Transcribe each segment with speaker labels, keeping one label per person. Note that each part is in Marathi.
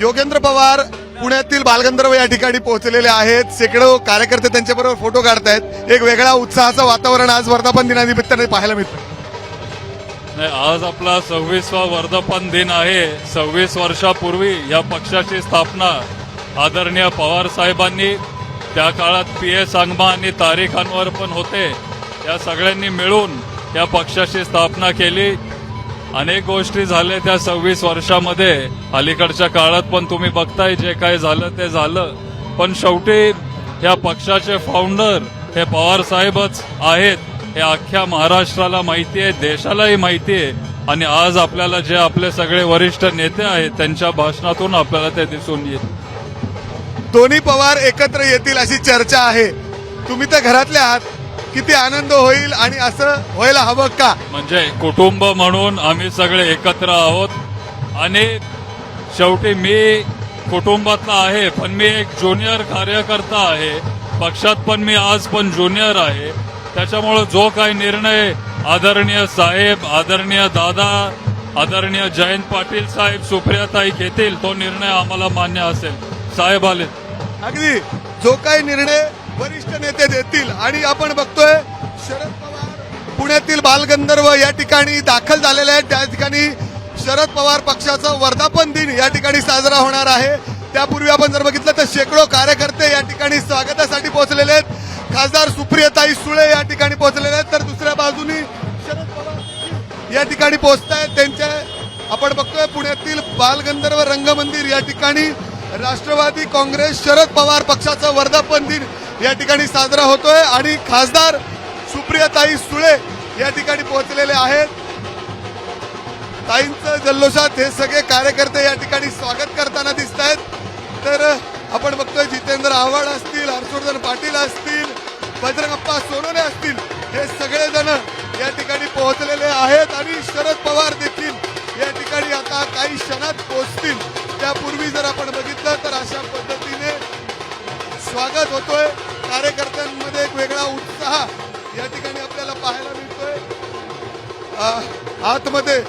Speaker 1: योगेंद्र पवार पुण्यातील बालगंधर्व या ठिकाणी पोहोचलेले आहेत. शेकडो कार्यकर्ते त्यांच्याबरोबर फोटो काढतायत. एक वेगळा उत्साहाचं वातावरण आज वर्धापन दिनानिमित्ताने पाहायला मिळतं.
Speaker 2: नाही आज आपला सव्वीसवा वर्धापन दिन आहे. सव्वीस वर्षापूर्वी या पक्षाची स्थापना आदरणीय पवार साहेबांनी त्या काळात पी एस अंगमा आणि तारीखांवर पण होते. या सगळ्यांनी मिळून या पक्षाची स्थापना केली. अनेक गोष्टी झाल्या त्या सव्वीस वर्षामध्ये. अलीकडच्या काळात पण तुम्ही बघताय जे काय झालं ते झालं. पण शेवटी या पक्षाचे फाउंडर हे पवार साहेबच आहेत. हे अख्ख्या महाराष्ट्राला माहिती आहे देशालाही माहिती आहे. आणि आज आपल्याला जे आपले सगळे वरिष्ठ नेते आहेत त्यांच्या भाषणातून आपल्याला ते दिसून येईल.
Speaker 1: दोन्ही पवार एकत्र येतील अशी चर्चा आहे. तुम्ही तर घरातले आहात. किती आनंद होईल आणि असं व्हायला हवं का?
Speaker 2: म्हणजे कुटुंब म्हणून आम्ही सगळे एकत्र आहोत. आणि शेवटी मी कुटुंबातला आहे पण मी एक ज्युनियर कार्यकर्ता आहे. पक्षात पण मी आज पण ज्युनियर आहे. त्याच्यामुळे जो काही निर्णय आदरणीय साहेब आदरणीय दादा आदरणीय जयंत पाटील साहेब सुप्रियाताई घेतील तो निर्णय आम्हाला मान्य असेल. साहेब आले.
Speaker 1: अगदी. जो काही निर्णय वरिष्ठ नेते देतील आणि आपण बघतोय शरद पवार पुण्यातील बालगंधर्व या ठिकाणी दाखल झालेले आहेत. त्या ठिकाणी शरद पवार पक्षाचा वर्धापन दिन या ठिकाणी साजरा होणार आहे. त्यापूर्वी आपण जर बघितलं तर शेकडो कार्यकर्ते या ठिकाणी स्वागतासाठी पोहोचलेले आहेत. खासदार सुप्रियताई सुळे या ठिकाणी पोहोचलेले आहेत. तर दुसऱ्या बाजूनी शरद पवार या ठिकाणी पोहोचत आहेत. त्यांच्या आपण बघतोय पुण्यातील बालगंधर्व रंगमंदिर या ठिकाणी राष्ट्रवादी काँग्रेस शरद पवार पक्षाचा वर्धापन दिन या ठिकाणी साजरा होतोय आणि खासदार सुप्रियाताई सुळे या ठिकाणी पोहोचलेले आहेत. ताईंचं जल्लोषात हे सगळे कार्यकर्ते या ठिकाणी स्वागत करताना दिसत आहेत तर आपण बघतोय जितेंद्र आव्हाड असतील हर्षवर्धन पाटील असतील बजरंगप्पा सोनोने असतील हे सगळेजण या ठिकाणी पोहोचलेले आहेत आणि शरद पवार देखील या ठिकाणी आता काही क्षणात पोहोचतील. त्यापूर्वी जर आपण बघितलं तर अशा पद्धतीने स्वागत होतोय. कार्यकर्त्यांमध्ये एक वेगळा उत्साह या ठिकाणी आपल्याला पाहायला मिळतोय. आतमध्ये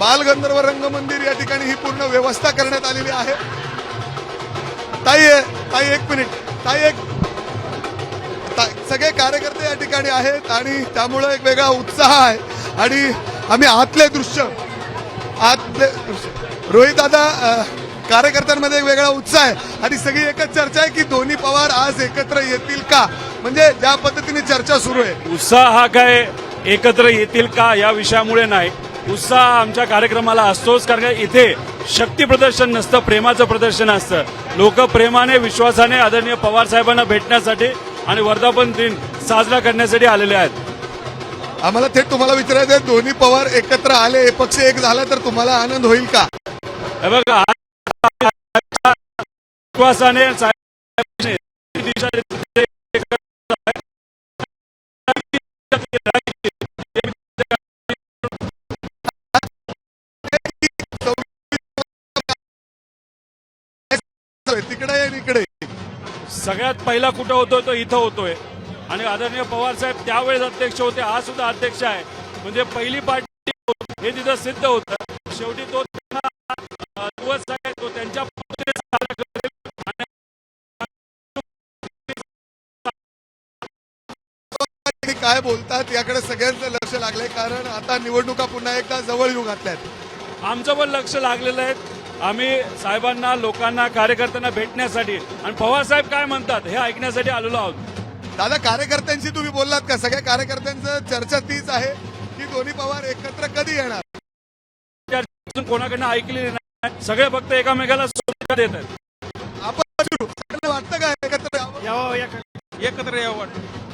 Speaker 1: बालगंधर्व रंगमंदिर या ठिकाणी ही पूर्ण व्यवस्था करण्यात आलेली आहे. ताई ताई एक मिनिट. ताई एक ता- सगळे कार्यकर्ते या ठिकाणी आहेत आणि त्यामुळं एक वेगळा उत्साह आहे. आणि आम्ही आतले दृश्य आतले दृश्य रोहित दादा कार्यकर्त्यांमध्ये एक वेगळा उत्साह आहे. आणि सगळी एकच चर्चा आहे की दोन्ही पवार आज एकत्र येतील का? म्हणजे ज्या पद्धतीने चर्चा सुरू आहे.
Speaker 3: उत्साह हा काय? एकत्र येतील का? या विषयामुळे नाही. उत्साह आमच्या कार्यक्रमाला असतोच कारण इथे शक्ती प्रदर्शन नसतं प्रेमाचं प्रदर्शन असतं. लोक प्रेमाने विश्वासाने आदरणीय पवार साहेबांना भेटण्यासाठी आणि वर्धापन दिन साजरा करण्यासाठी आलेले आहेत.
Speaker 1: आम्हाला थेट तुम्हाला विचारायचं आहे दोन्ही पवार एकत्र आले पक्ष एक झाला तर तुम्हाला आनंद होईल का?
Speaker 3: हे बघा विश्वासाने
Speaker 1: तिकडे इकडे
Speaker 3: सगळ्यात पहिला कुठं होतोय तो इथं होतोय. आणि आदरणीय पवार साहेब त्यावेळेस अध्यक्ष होते आज सुद्धा अध्यक्ष आहे. म्हणजे पहिली पार्टी हे तिथं सिद्ध होतं. शेवटी तो दिवस तो त्यांच्या
Speaker 1: काय बोलतात याकडे सगळ्यांचं लक्ष लागलंय कारण आता निवडणुका पुन्हा एकदा जवळ येऊ घातल्यात.
Speaker 3: आमचं पण लक्ष लागलेलं आहे. आम्ही साहेबांना लोकांना कार्यकर्त्यांना भेटण्यासाठी आणि पवार साहेब काय म्हणतात हे ऐकण्यासाठी आलेलो आहोत.
Speaker 1: दादा कार्यकर्त्यांशी तुम्ही बोललात का? सगळ्या कार्यकर्त्यांचं चर्चा तीच आहे की दोन्ही पवार एकत्र कधी येणार?
Speaker 3: कोणाकडनं ऐकलेली नाही. सगळे फक्त एकामेकाला शुभेच्छा देत आहेत.
Speaker 1: आपण वाटतं का एकत्र यावं?
Speaker 4: यावं एक- एकत्र यावं वाटतं.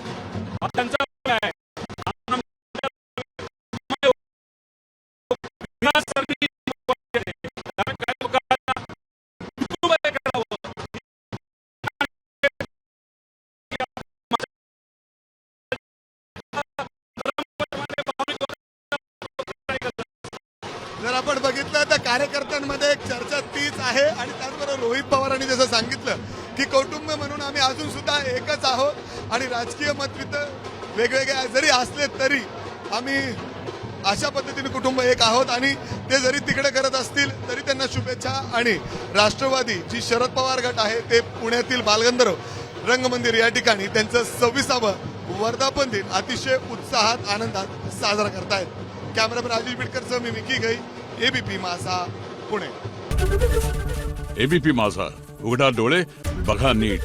Speaker 1: जर आपण बघितलं तर कार्यकर्त्यांमध्ये एक चर्चा तीच आहे आणि त्याचबरोबर रोहित पवारांनी जसं सांगितलं की कौटुंब म्हणून आम्ही अजून सुद्धा एकच आहोत आणि राजकीय मतवित वेगवेगळे जरी असले तरी आम्ही अशा पद्धतीने कुटुंब एक आहोत आणि ते जरी तिकडे करत असतील तरी त्यांना शुभेच्छा आणि राष्ट्रवादी जी शरद पवार गट आहे ते पुण्यातील बालगंधर्व रंगमंदिर या ठिकाणी त्यांचं सव्वीसावं वर्धापन दिन अतिशय उत्साहात आनंदात साजरा करतायत. कॅमेरामॅन राजेश बिडकरसह मी विकी गई एबीपी मासा पुणे.
Speaker 5: एबीपी माझा. उघडा डोळे बघा नीट.